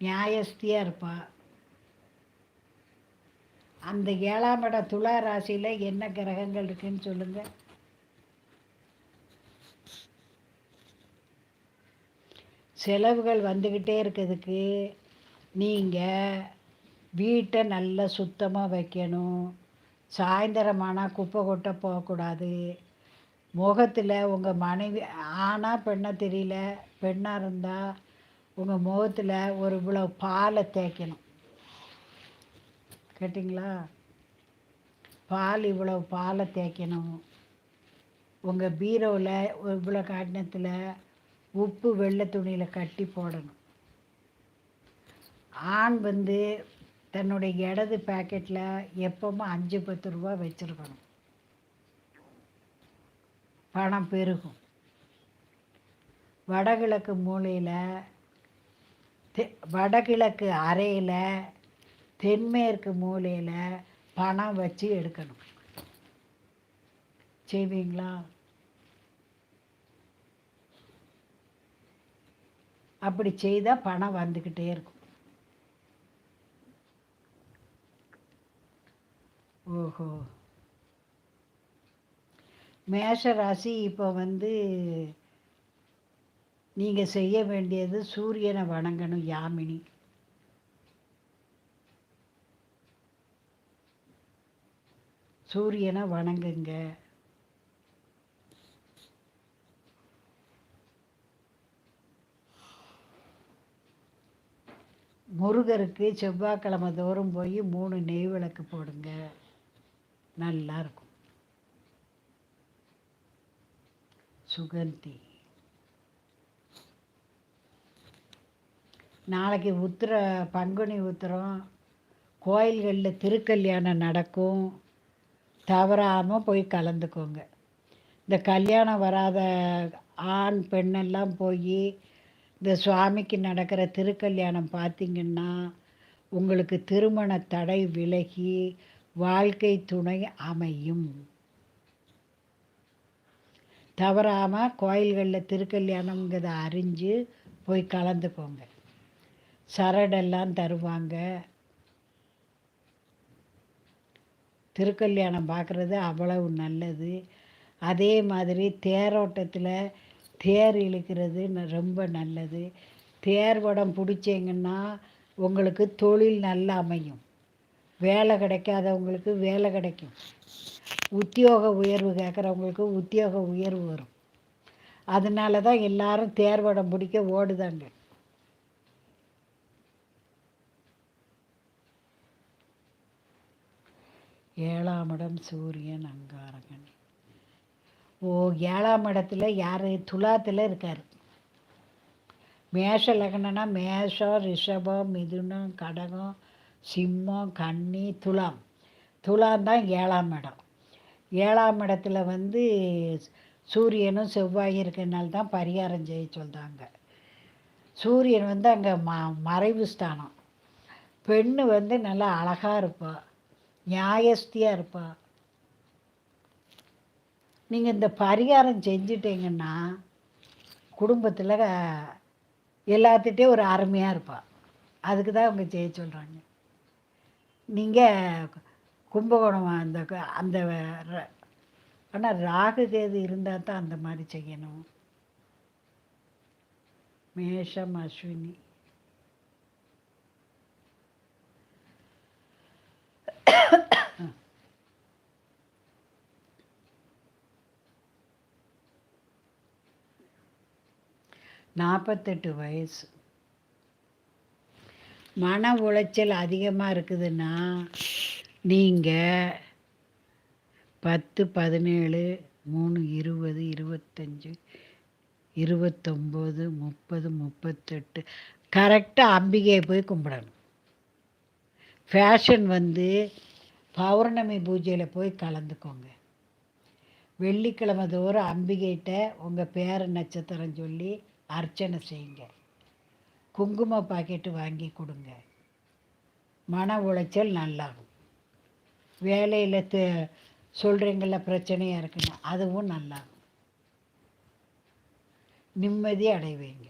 நியாயஸ்தியாக இருப்பா. அந்த ஏழாம் இட துளா ராசியில் என்ன கிரகங்கள் இருக்குன்னு சொல்லுங்கள் செலவுகள் வந்துக்கிட்டே இருக்கிறதுக்கு நீங்கள் வீட்டை நல்லா சுத்தமாக வைக்கணும். சாயந்தரமானால் குப்பை கொட்டை போகக்கூடாது. முகத்தில் உங்கள் மனைவி ஆனால் பெண்ணாக தெரியல பெண்ணாக இருந்தால் உங்கள் முகத்தில் ஒரு இவ்வளோ பாலை தேய்க்கணும். கேட்டிங்களா? பால் இவ்வளோ பாலை தேய்க்கணும். உங்கள் பீரோவில் இவ்வளோ காட்டினத்தில் உப்பு வெள்ளை துணியில் கட்டி போடணும். ஆண் வந்து தன்னுடைய இடது பேக்கெட்டில் எப்பவும் அஞ்சு பத்து ரூபா வச்சுருக்கணும். பணம் பெருகும். வடகிழக்கு மூலையில் தெ வடகிழக்கு அறையில் தென்மேற்கு மூலையில் பணம் வச்சு எடுக்கணும். செய்வீங்களா? அப்படி செய்தால் பணம் வந்துக்கிட்டே இருக்கும். ஓஹோ. மேஷ ராசி இப்போ வந்து நீங்கள் செய்ய வேண்டியது சூரியனை வணங்கணும் யாமினி. சூரியனை வணங்குங்க. முருகருக்கு செவ்வாய்க்கிழமை தோறும் போய் மூணு நெய் விளக்கு போடுங்க. நல்லா இருக்கும். சுகந்தி. நாளைக்கு உத்திர பங்குனி உத்திரம் கோயில்களில் திருக்கல்யாணம் நடக்கும். தவறாமல் போய் கலந்துக்கோங்க. இந்த கல்யாணம் வராத ஆண் பெண்ணெல்லாம் போய் இந்த சுவாமிக்கு நடக்கிற திருக்கல்யாணம் பார்த்திங்கன்னா உங்களுக்கு திருமண தடை விலகி வாழ்க்கை துணை அமையும். தவறாமல் கோயில்களில் திருக்கல்யாணங்கிறத அறிஞ்சு போய் கலந்துக்கோங்க. சரடெல்லாம் தருவாங்க. திருக்கல்யாணம் பார்க்குறது அவ்வளவு நல்லது. அதே மாதிரி தேரோட்டத்தில் தேர் இழுக்கிறது ந- ரொம்ப நல்லது. தேர் வடம் பிடிச்சிங்கன்னா உங்களுக்கு தொழில் நல்லா அமையும். வேலை கிடைக்காதவங்களுக்கு வேலை கிடைக்கும். உத்தியோக உயர்வு கேட்குறவங்களுக்கு உத்தியோக உயர்வு வரும். அதனால தான் எல்லாரும் தேர் வடம் பிடிக்க ஓடுதாங்க. ஏழாம் இடம் சூரியன் அங்காரகன். ஓ ஏழாம் இடத்துல யார்? துலாத்தில் இருக்கார். மேஷ லக்னம்னா மேஷம் ரிஷபம் மிதுனம் கடகம் சிம்மம் கன்னி துலாம். துலாம் தான் ஏழாம் இடம். ஏழாம் இடத்துல வந்து சூரியனும் செவ்வாயும் இருக்கிறனால தான் பரிகாரம் செய்ய சொல்கிறாங்க சூரியன் வந்து அங்கே ம மறைவு ஸ்தானம். பெண்ணு வந்து நல்லா அழகாக இருப்பாள் நியாயஸ்தியாக இருப்பா. நீங்கள் இந்த பரிகாரம் செஞ்சிட்டீங்கன்னா குடும்பத்தில் எல்லாத்திட்டே ஒரு அருமையாக இருப்பா. அதுக்கு தான் அவங்க செய்ய சொல்கிறாங்க நீங்கள் கும்பகோணம் அந்த அந்த ஆனால் ராகு கேது இருந்தால் தான் அந்த மாதிரி செய்யணும். மேஷம் அஸ்வினி. நாற்பத்தெட்டு வயசு. மன உளைச்சல் அதிகமாக இருக்குதுன்னா நீங்கள் பத்து பதினேழு மூணு இருபது இருபத்தஞ்சி இருபத்தொம்போது முப்பது முப்பத்தெட்டு கரெக்டாக அம்பிகையை போய் கும்பிடணும். ஃபேஷன் வந்து பௌர்ணமி பூஜையில் போய் கலந்துக்கோங்க. வெள்ளிக்கிழமை தோறும் அம்பிகைட்ட உங்கள் பேர நட்சத்திரம் சொல்லி அர்ச்சனை செய்யுங்க. குங்கும பாக்கெட்டு வாங்கி கொடுங்க. மன உளைச்சல் நல்லாகும். வேலையில் த சொல்கிறீங்கள பிரச்சனையாக இருக்குன்னு அதுவும் நல்லாகும். நிம்மதி அடைவீங்க.